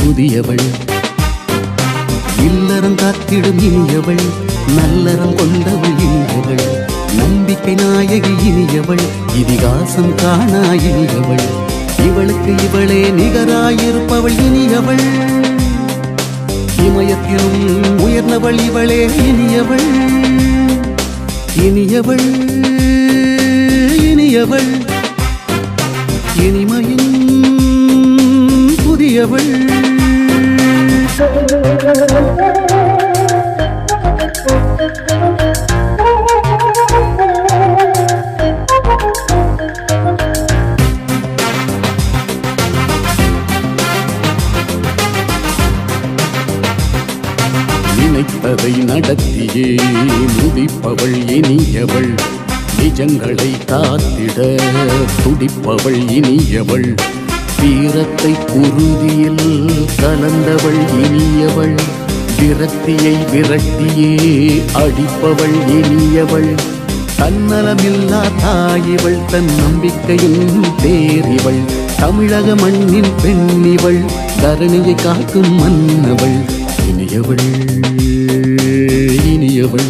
புதியவள். இல்லறம் காத்திடும் இனியவள் நல்லறம் கொண்டவள் இனியவள். நம்பிக்கை நாயகி இனியவள். இதிகாசம் காணா இனியவள் இவளுக்கு இவளே நிகராயிருப்பவள் இனியவள். இமயத்திலும் உயர்ந்தவள் இவளே இனியவள். இனியவள் இனியவள். இனிமையின் புதியவள். Thank you. நினைப்பதை நடத்தியே முடிப்பவள் இனியவள். நிஜங்களை காத்திட துடிப்பவள் இனியவள். வீரத்தை குருதியில் கலந்தவள் இனியவள். விரக்தியை விரட்டியே அடிப்பவள் எளியவள் தன்னலமில்லா தாயிவள் தன் நம்பிக்கையின் தேரிவள் தமிழக மண்ணின் பெண்ணிவள் தரணியை காக்கும் மன்னவள். இனியவள் இனியவள்.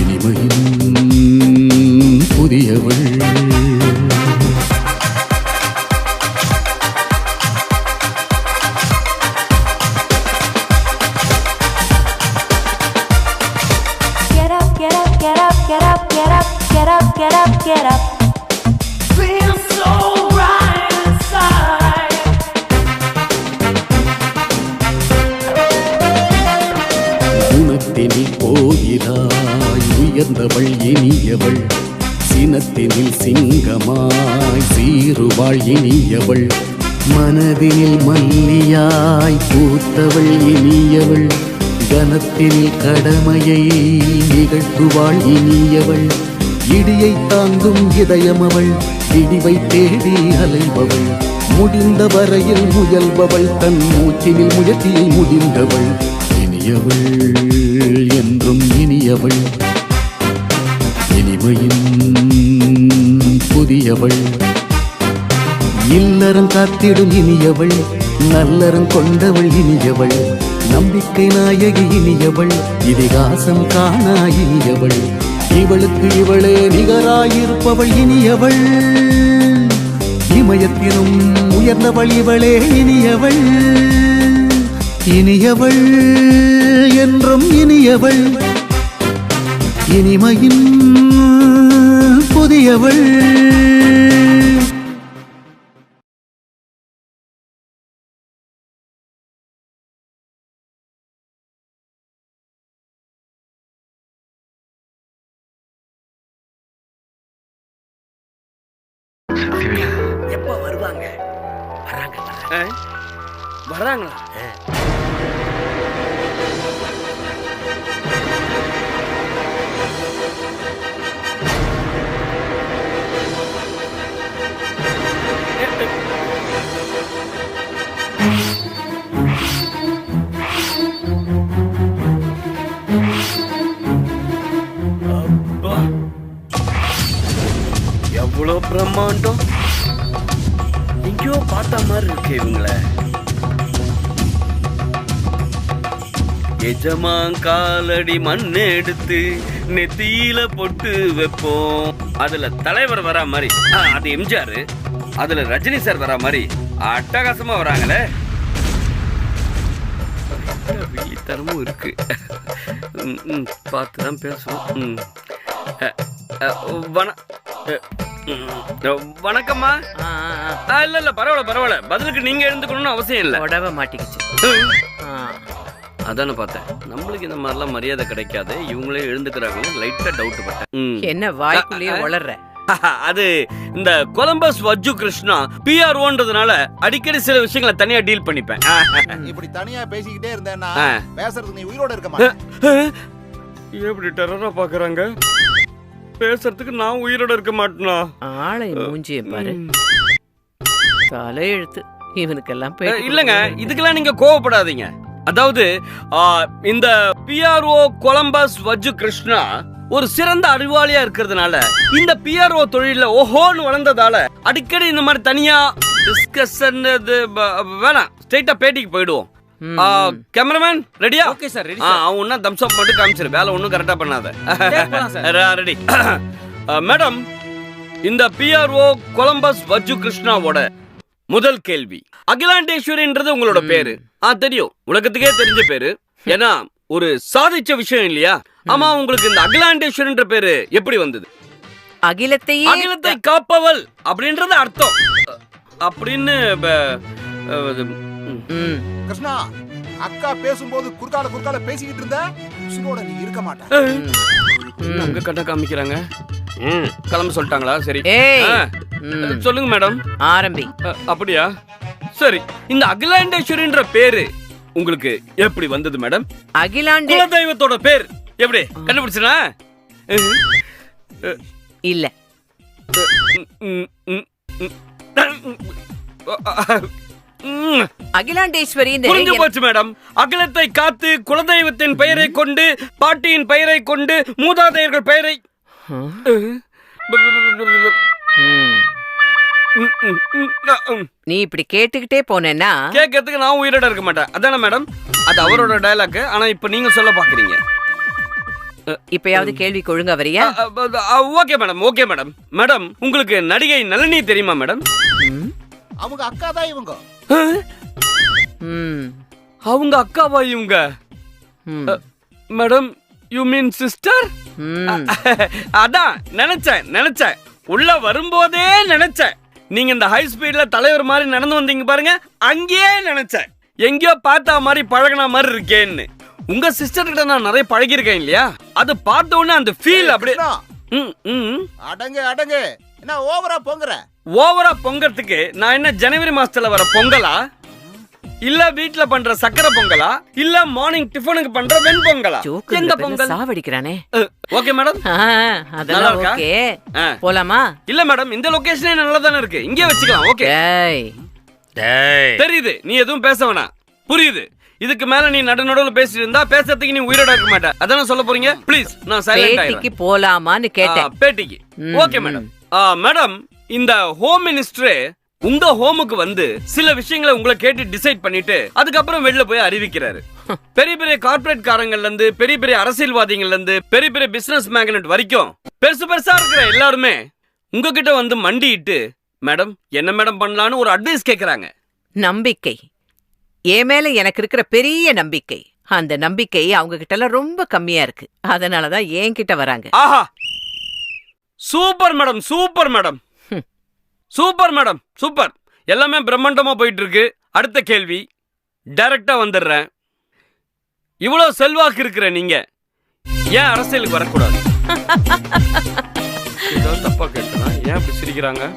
இனிமையின் புதியவள். கோயிலாய் உயர்ந்தவள் இனியவள். சினத்தினில் சிங்கமாய் சீருவாள் இனியவள். மனதினில் மல்லியாய் பூத்தவள் இனியவள். கனத்தினில் கடமையை நிகழ்த்துவாள் இனியவள். இடியை தாங்கும் இதயம் அவள் இடிவை தேடி அலைபவள். முடிந்த வரையில் முயல்பவள் தன் மூச்சினில் முயற்சியை முடிந்தவள். இனியவள் என்றும் இனியவள். இனிமையின் புதியவள். இல்லறம் காத்திடும் இனியவள் நல்லறம் கொண்டவள் இனியவள். நம்பிக்கை நாயகி இனியவள் இதிகாசம் காணா இனியவள். இவளுக்கு இவளே நிகராயிருப்பவள் இனியவள். இமயத்திலும் உயர்ந்தவள் இவளே இனியவள். இனியவள் என்றும் இனியவள். இனிமையின் புதியவள். எப்ப வருவாங்க? வராங்கல்ல வராங்களா? இவ்வளோ பிரம்மாண்டம்? எங்கேயோ பார்த்த மாதிரி இருக்கு இவங்கள. எஜமான் காலடி மண் எடுத்து நெத்தியில பொட்டு வைப்போம். அதுல தலைவர் வரா மாதிரி ஆ, அது எம்ஜிஆர். அதுல ரஜினி சார் வரா மாதிரி அட்டகாசமா வராங்களே. விழித்தனமும் இருக்கு. ம், ம், பார்த்து தான் பேசுவோம். ம். வண வணக்கம்மா. ஆ, இல்ல இல்ல பரவாயில்ல பரவாயில்ல. பதிலுக்கு நீங்க எழுந்துக்கணும்னு அவசியம் இல்ல. உடவ மாட்டிக்கிச்சு. அதானே பார்த்தேன். நம்மளுக்கு இந்த மாதிரிலாம் மரியாதை கிடைக்காது. இவங்களே எழுந்துக்கிறாங்க லைட்டா டவுட் பட்டேன். என்ன வாய்க்குள்ளேயே வளர்ற? அது இந்த கொலம்பஸ் வஜ்ஜு கிருஷ்ணா பிஆர்ஓன்றதுனால அடிக்கடி சில விஷயங்களை தனியா டீல் பண்ணிப்பேன். இப்படி தனியா பேசிக்கிட்டே இருந்தேன்னா. பேசுறதுக்கு நீ உயிரோட இருக்க மாட்டே. எப்படி டெரரா பாக்குறாங்க பேசுறதுக்கு நான் உயிரோட இருக்க மாட்டேனா? ஆளை மூஞ்சிய பாரு. தலையெழுத்து. இவனுக்கெல்லாம் இல்லங்க. இதுக்கெல்லாம் நீங்க கோவப்படாதீங்க. அதாவது இந்த பிஆர்ஓ கொலம்பஸ் வஜ்ஜு கிருஷ்ணா ஒரு சிறந்த அறிவாளியா இருக்கிறதுனால இந்த பிஆர்ஓ தொழில ஓஹோன்னு வளர்ந்ததால அடிக்கடி இந்த மாதிரி தனியா டிஸ்கஷன் வேணாம் ஸ்ட்ரைட்டா பேட்டிக்கு போயிடுவோம். கேமராமேன் ரெடியா ஓகே சார் ரெடி ஆ, அவன் ஒன்னா தம்ஸ் அப் மட்டும் காமிச்சிரு. வேலை ஒன்றும் கரெக்டா பண்ணாத. ரெடி மேடம் இந்த பிஆர்ஓ கொலம்பஸ் வஜ்ஜு கிருஷ்ணாவோட முதல் கேள்வி. அகிலாண்டேஸ்வரின்றது உங்களோட பேரு. ஆ தெரியும். உலகத்துக்கே தெரிஞ்ச பேரு. ஏன்னா ஒரு சாதிச்ச விஷயம் இல்லையா? ஆமா உங்களுக்கு இந்த அகிலாண்டேஸ்வரின்ற பேரு எப்படி வந்தது? அகிலத்தையே அகிலத்தை காப்பவள் அப்படின்றது அர்த்தம். அப்படின்னு கிருஷ்ணா அக்கா பேசும்போது குறுக்கால குறுக்கால பேசிக்கிட்டு இருந்த உசுரோட நீ இருக்க மாட்ட. அங்க கட்ட காமிக்கிறாங்க. ம், கிளம்ப சொல்லிட்டாங்களா? சரி. சொல்லுங்க மேடம். ஆரம்பி. அப்படியா? சரி. இந்த அகிலாண்டேஸ்வரின்ற பேரு உங்களுக்கு எப்படி வந்தது மேடம்? அகிலாண்டே குலதெய்வத்தோட பேர் எப்படி? கண்டுபிடிச்சனா இல்ல. அகிலாண்டேஸ்வரி இந்த புரிஞ்சு போச்சு மேடம். அகிலத்தை காத்து குலதெய்வத்தின் பெயரை கொண்டு பாட்டியின் பெயரை கொண்டு மூதாதையர்கள் பெயரை. நீ இப்படி கேட்டுக்கிட்டே போனேன்னா கேட்கறதுக்கு நான் உயிரோட இருக்க மாட்டேன். அதானே மேடம்? அது அவரோட டயலாக் ஆனா இப்ப நீங்க சொல்ல பாக்குறீங்க. இப்பயாவது கேள்வி ஒழுங்கா வரியா? Okay madam. Okay madam. Madam உங்களுக்கு நடிகை நளினி தெரியுமா மேடம்? அவங்க அக்கா தான் இவங்க. அவங்க அக்காவா இவங்க? ம், மேடம் யூ மீன் சிஸ்டர் ம். அதான் நினைச்சேன் நினைச்சேன். உள்ள வரும்போதே நினைச்சேன். நீங்க இந்த ஹை ஸ்பீட்ல தலைவர் மாதிரி நடந்து வந்தீங்க பாருங்க அங்கேயே நினைச்சேன். எங்கேயோ பார்த்தா மாதிரி பழகுன மாதிரி இருக்கேன்னு. உங்க சிஸ்டர் கிட்ட நான் நிறைய பழகியிருக்கேன் இல்லையா? அது பார்த்த உடனே அந்த ஃபீல் அப்படியே கிருஷ்ணா, ம், ம். அடங்கு அடங்கு. என்ன ஓவரா பொங்குற? ஓவரா பொங்கறதுக்கு நான் என்ன ஜனவரி மாசத்துல வர பொங்கலா? இல்ல வீட்ல பண்ற சக்கரை பொங்கலா? இல்ல மார்னிங் டிஃபனுக்கு பண்ற வெண் பொங்கலா? எந்த பொங்கல்? சாவடிக்கிறானே. ஓகே மேடம் அதெல்லாம் இருக்கா? ஓகே. போலாமா? இல்ல மேடம் இந்த லொகேஷனே நல்லா தானே இருக்கு. இங்கே வச்சுக்கலாம் ஓகே டேய். தெரியுது. நீ எதுவும் பேச வேணாம். புரியுது. இதுக்கு மேல நீ நடு நடுவுல பேசிட்டு இருந்தா பேசுறதுக்கு நீ உயிரோட இருக்க மாட்ட. அதானே சொல்ல போறீங்க? ப்ளீஸ் நான் சைலண்ட் பேட்டிக்கு போலாமான்னு கேட்டேன். பேட்டிக்கு. ஓகே மேடம் மேடம் இந்த ஹோம் மினிஸ்டரே உங்க ஹோமுக்கு வந்து சில விஷயங்களை உங்களை கேட்டு டிசைட் பண்ணிட்டு அதுக்கப்புறம் வெளில போய் அறிவிக்கிறாரு. பெரிய பெரிய கார்ப்பரேட் காரங்கள்ல இருந்து பெரிய பெரிய அரசியல்வாதிகள்ல இருந்து பெரிய பெரிய பிசினஸ் மேக்னெட் வரைக்கும் பெருசு பெருசா இருக்கிற எல்லாருமே உங்ககிட்ட வந்து மண்டியிட்டு மேடம் என்ன மேடம் பண்ணலான்னு ஒரு அட்வைஸ் கேக்குறாங்க. நம்பிக்கை. என் மேல எனக்கு இருக்கிற பெரிய நம்பிக்கை. அந்த நம்பிக்கை அவங்க கிட்ட எல்லாம் ரொம்ப கம்மியா இருக்கு. அதனாலதான் என்கிட்ட வராங்க. ஆஹா! Super madam super madam. Super madam. Super. எல்லாமே பிரம்மாண்டமா போயிட்டு இருக்கு அடுத்த கேள்வி. டைரக்டா வந்துடுறேன். இவ்வளவு செல்வாக்கு இருக்கிற நீங்க. ஏன் அரசியலுக்கு வரக்கூடாது? தப்பா கேட்டனா? ஏன் இப்படி சிரிக்கிறாங்க?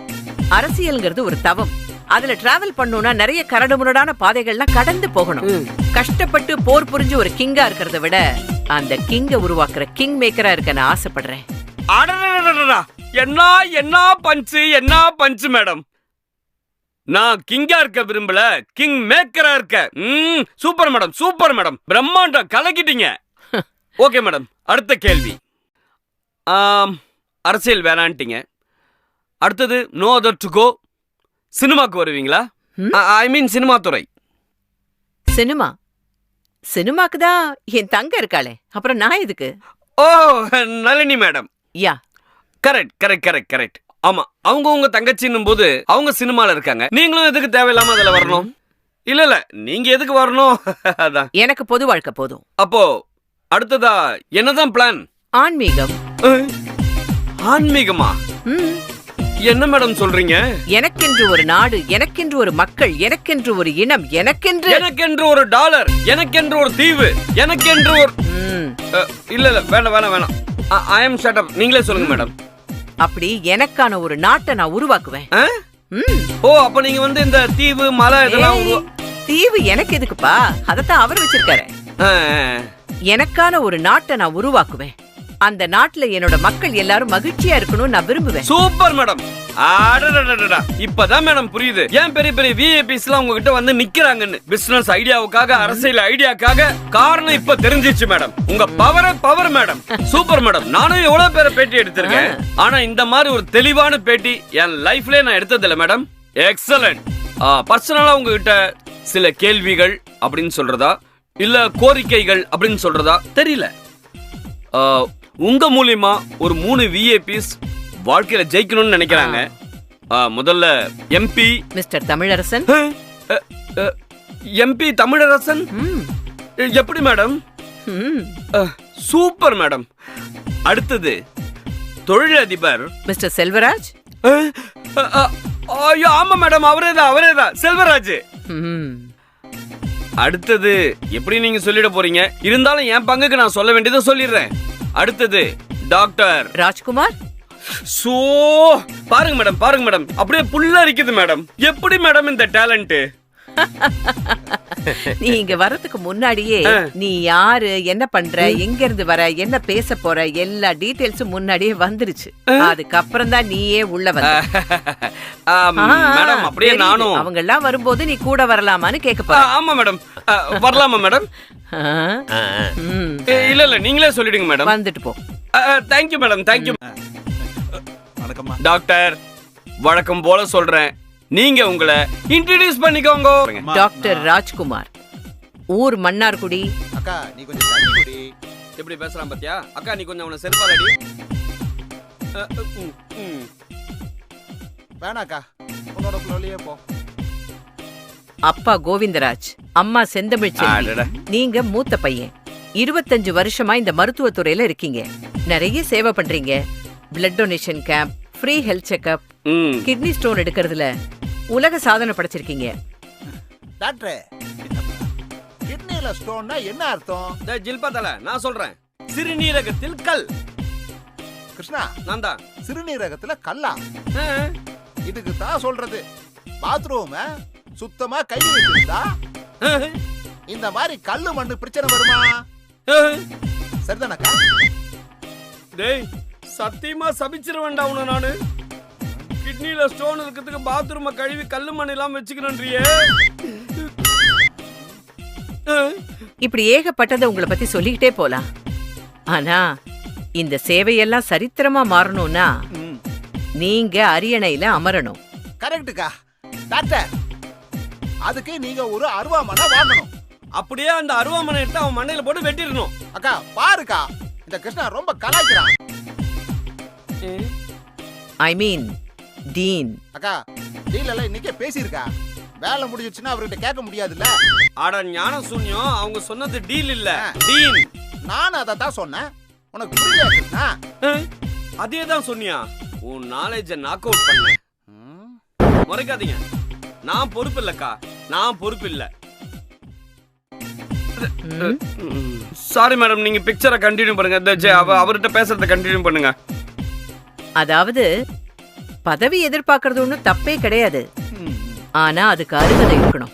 அரசியல்ங்கிறது ஒரு தவம். அதுல டிராவல் பண்ணணும்னா நிறைய கரடுமுரடான பாதைகள்லாம் கடந்து போகணும். கஷ்டப்பட்டு போர் புரிஞ்சு ஒரு கிங்கா இருக்கிறத விட அந்த கிங்க உருவாக்குற கிங் மேக்கரா இருக்க நான் ஆசைப்படுறேன். என்ன என்ன பஞ்சு என்ன பஞ்சு மேடம்? நான் கிங்கா இருக்க விரும்பல கிங் மேக்கரா இருக்க. ம் சூப்பர் மேடம் சூப்பர் மேடம். பிரம்மாண்டம் கலக்கிட்டீங்க. Okay madam. அடுத்த கேள்வி. அரசியல் வேணான்ட்டீங்க. அடுத்தது நோ அதர் டு கோ சினிமாக்கு வருவீங்களா? ஐ மீன் சினிமா துறை. சினிமா? சினிமாக்கு தான் என் தங்க இருக்காளே. அப்புறம் நான் எதுக்கு? ஓ Nalini madam. Yeah. Correct correct correct correct ஆமா அவங்க உங்க தங்கச்சின்னும் போது அவங்க சினிமால இருக்காங்க. நீங்களும் எதுக்கு தேவையில்லாம அதுல வரணும்? இல்ல இல்ல நீங்க எதுக்கு வரணும்? அதான். எனக்கு பொது வாழ்க்கை போதும். அப்போ அடுத்ததா என்னதான் பிளான் ஆன்மீகம். ஆன்மீகமா? என்ன மேடம் சொல்றீங்க? எனக்கென்று ஒரு நாடு எனக்கென்று ஒரு மக்கள் எனக்கென்று ஒரு இனம் எனக்கென்று எனக்கென்று ஒரு டாலர் எனக்கென்று ஒரு தீவு எனக்கென்று ஒரு இல்ல இல்ல வேண்டாம் வேணாம் வேணாம். ஐ எம் ஷட் அப் நீங்களே சொல்லுங்க மேடம் அப்படி எனக்கான ஒரு நாட்டை நான் உருவாக்குவேன். ஓ அப்ப நீங்க வந்து இந்த தீவு மலை இதெல்லாம் தீவு எனக்கு எதுக்குப்பா? அதத்தான் அவர் வச்சிருக்காரு. எனக்கான ஒரு நாட்டை நான் உருவாக்குவேன். அந்த நாட்டுல என்னோட மக்கள் எல்லாரும் மகிழ்ச்சியா இருக்கணும்னு நான் விரும்புவேன். Super madam. இப்பதான் மேடம் புரியுது ஏன் பெரிய பெரிய விஐபிஸ் எல்லாம் உங்ககிட்ட வந்து நிக்கிறாங்கன்னு பிசினஸ் ஐடியாவுக்காக அரசியல் ஐடியாக்காக காரணம் இப்ப தெரிஞ்சிச்சு மேடம். உங்க பவர பவர் மேடம். Super madam. நானும் எவ்வளவு பேரை பேட்டி எடுத்திருக்கேன். ஆனா இந்த மாதிரி ஒரு தெளிவான பேட்டி என் லைஃப்லயே நான் எடுத்தது இல்ல மேடம் எக்ஸலண்ட் பர்சனலா உங்ககிட்ட சில கேள்விகள் அப்படின்னு சொல்றதா? இல்ல கோரிக்கைகள் அப்படின்னு சொல்றதா? தெரியல. உங்க மூலியமா ஒரு மூணு விஏபிஸ் வாழ்க்கையில ஜெயிக்கணும்னு நினைக்கிறாங்க. ஆ, முதல்ல MP mister Tamilarasan? MP Tamilarasan? ம், எப்படி மேடம்? ம். Super madam. அடுத்தது தொழிலதிபர். மிஸ்டர் செல்வராஜ்? ஐயோ ஆமா மேடம் அவரே தான் அவரே தான் செல்வராஜ். ம். அடுத்தது எப்படி நீங்க சொல்லிட போறீங்க? இருந்தாலும் என் பங்குக்கு நான் சொல்ல வேண்டியதை சொல்லிடுறேன். அடுத்தது டாக்டர். ராஜ்குமார்? சோ பாருங்க மேடம் பாருங்க மேடம். அப்படியே புல்லா இருக்குது மேடம். எப்படி மேடம் இந்த டேலண்ட் நீ இங்க வரதுக்கு முன்னாடியே நீ யாரு என்ன பண்ற எங்க இருந்து வர என்ன பேச போற எல்லா டீடைல்ஸும் முன்னாடியே வந்துருச்சு. அதுக்கப்புறம் தான் நீயே உள்ள ஆ, மேடம் அப்படியே. நானும். அவங்க எல்லாம் வரும்போது நீ கூட வரலாமான்னு கேட்க போற ஆமா மேடம். வரலாமா மேடம்? இல்ல இல்ல நீங்களே சொல்லிடுங்க மேடம். வந்துட்டு போ. Thank you madam thank you வணக்கம்மா. டாக்டர் வழக்கம் போல சொல்றேன். நீங்க உங்களை இன்ட்ரடியூஸ் பண்ணிக்கோங்க. டாக்டர் ராஜ்குமார் ஊர் மன்னார்குடி. அக்கா நீ கொஞ்சம் குடி எப்படி பேசுறான் பாத்தியா? அக்கா நீ கொஞ்சம் அவனை செருப்பாலடி. வேணாக்கா. உன்னோட ஃப்ளோலயே போ. அப்பா கோவிந்தராஜ் அம்மா செந்தமிழ் செல்வி. அடடா. நீங்க மூத்த பையன். இருபத்தஞ்சு வருஷமா இந்த மருத்துவத் துறையில இருக்கீங்க. நிறைய சேவை பண்றீங்க. Blood donation camp free health checkup. Kidney stone எடுக்கிறதுல. உலக சாதனை படைச்சிருக்கீங்க. டாக்டரே கிட்னில ஸ்டோன்னா என்ன அர்த்தம்? டேய், ஜில்பா நான் சொல்றேன். சிறுநீரகத்தில் கல். கிருஷ்ணா நான் தான். சிறுநீரகத்துல கல்லா? இதுக்கு தான் சொல்றது. பாத்ரூம சுத்தமா கை வச்சிருந்தா இந்த மாதிரி கல்லு மண்ணு பிரச்சனை வருமா. சரிதானக்கா? டேய் சத்தியமா சபிச்சிருவேன்டா உன நானு. கிட்னில ஸ்டோன் இருக்கிறதுக்கு பாத்ரூம கழுவி கல்லு மண் எல்லாம் வச்சுக்கிறேன்றியே. ஆ, இப்படி ஏகப்பட்டதை உங்களை பத்தி சொல்லிக்கிட்டே போலாம். ஆனா இந்த சேவையெல்லாம் சரித்திரமா மாறணும்னா நீங்க அரியணையில அமரணும். கரெக்ட்டுக்கா. டாக்டர் அதுக்கு நீங்க ஒரு அருவாமனை வாங்கணும். அப்படியே அந்த அருவாமனை எடுத்து அவன் மண்டையில போட்டு வெட்டிடணும். அக்கா பாருக்கா. இந்த கிருஷ்ணா ரொம்ப கலாய்க்கிறான். ஐ மீன் டீன். அக்கா டீல் எல்லாம் இன்னைக்கே பேசியிருக்கா. வேலை முடிஞ்சிருச்சுன்னா அவர்கிட்ட கேட்க முடியாதுல்ல? ஆட ஞான சூன்யம். அவங்க சொன்னது டீல் இல்ல. டீன். நானும் அதை தான் சொன்னேன். உனக்கு புரியல கிருஷ்ணா? அதே தான் சொன்னியா உன் நாலேஜ நாக் அவுட் பண்ண. முறைக்காதீங்க. நான் பொறுப்பு இல்லக்கா. நான் பொறுப்பு இல்ல? சாரி மேடம் நீங்க பிக்சரை கண்டினியூ பண்ணுங்க. இந்த ஜெ- அவ- அவர்கிட்ட பேசுறத கண்டினியூ பண்ணுங்க. அதாவது பதவி எதிர்பார்க்கறது ஒன்றும் தப்பே கிடையாது. ஆனா அதுக்கு அருகதை இருக்கணும்.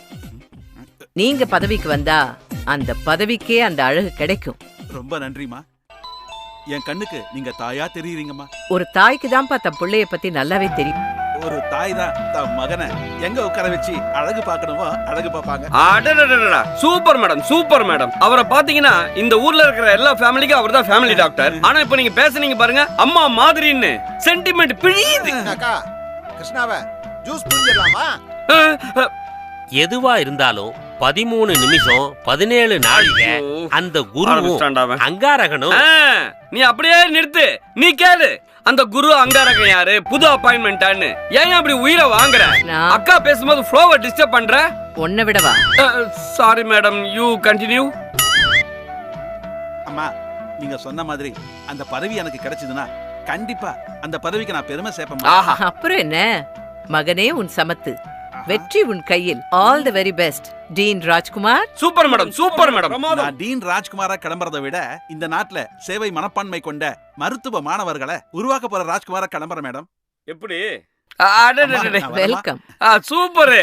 நீங்க பதவிக்கு வந்தா அந்த பதவிக்கே அந்த அழகு கிடைக்கும். ரொம்ப நன்றிம்மா. என் கண்ணுக்கு நீங்க தாயா தெரியுறீங்கம்மா. ஒரு தாய்க்கு தான்ப்பா தன் பிள்ளைய பத்தி நல்லாவே தெரியும். ஒரு தாய் தான் தன் மகனை எங்க உட்கார வச்சு அழகு பார்க்கணுமோ அழகு பார்ப்பாங்க. அடடடடடா. சூப்பர் மேடம் சூப்பர் மேடம் அவரை பாத்தீங்கன்னா இந்த ஊர்ல இருக்கிற எல்லா ஃபேமிலிக்கும் அவர் தான் ஃபேமிலி டாக்டர் ஆனா இப்ப நீங்க பேசுனீங்க பாருங்க அம்மா மாதிரின்னு சென்டிமெண்ட் பிழியுது. அக்கா கிருஷ்ணாவை ஜூஸ் புரிஞ்சிடலாமா எதுவா இருந்தாலும் பதிமூணு நிமிஷம் பதினேழு நாளிக. அந்த அவன். அங்காரகனும் நீ அப்படியே நிறுத்து. நீ கேளு. அந்த குரு அங்காரகம் யாரு? புது அப்பாயின்மெண்டான்னு ஏன் அப்படி உயிரை வாங்குற? நான்- அக்கா பேசும்போது ஃப்ளோவை டிஸ்டர்ப் பண்ற? உன்னை விடவா? சாரி மேடம் யூ கண்டினியூ அம்மா நீங்க சொன்ன மாதிரி அந்த பதவி எனக்கு கிடைச்சதுன்னா கண்டிப்பா அந்த பதவிக்கு நான் பெருமை சேர்ப்பேன் ஆஹா. அப்புறம் என்ன? மகனே உன் சமத்து. வெற்றி உன் கையில். All the very best dean Rajkumar. Super madam super madam. நான் டீன் ராஜ்குமாரா கிளம்புறதை விட இந்த நாட்டுல சேவை மனப்பான்மை கொண்ட மருத்துவ மாணவர்களை உருவாக்க போற ராஜ்குமாரா கிளம்புறேன் மேடம். எப்படி. Welcome super.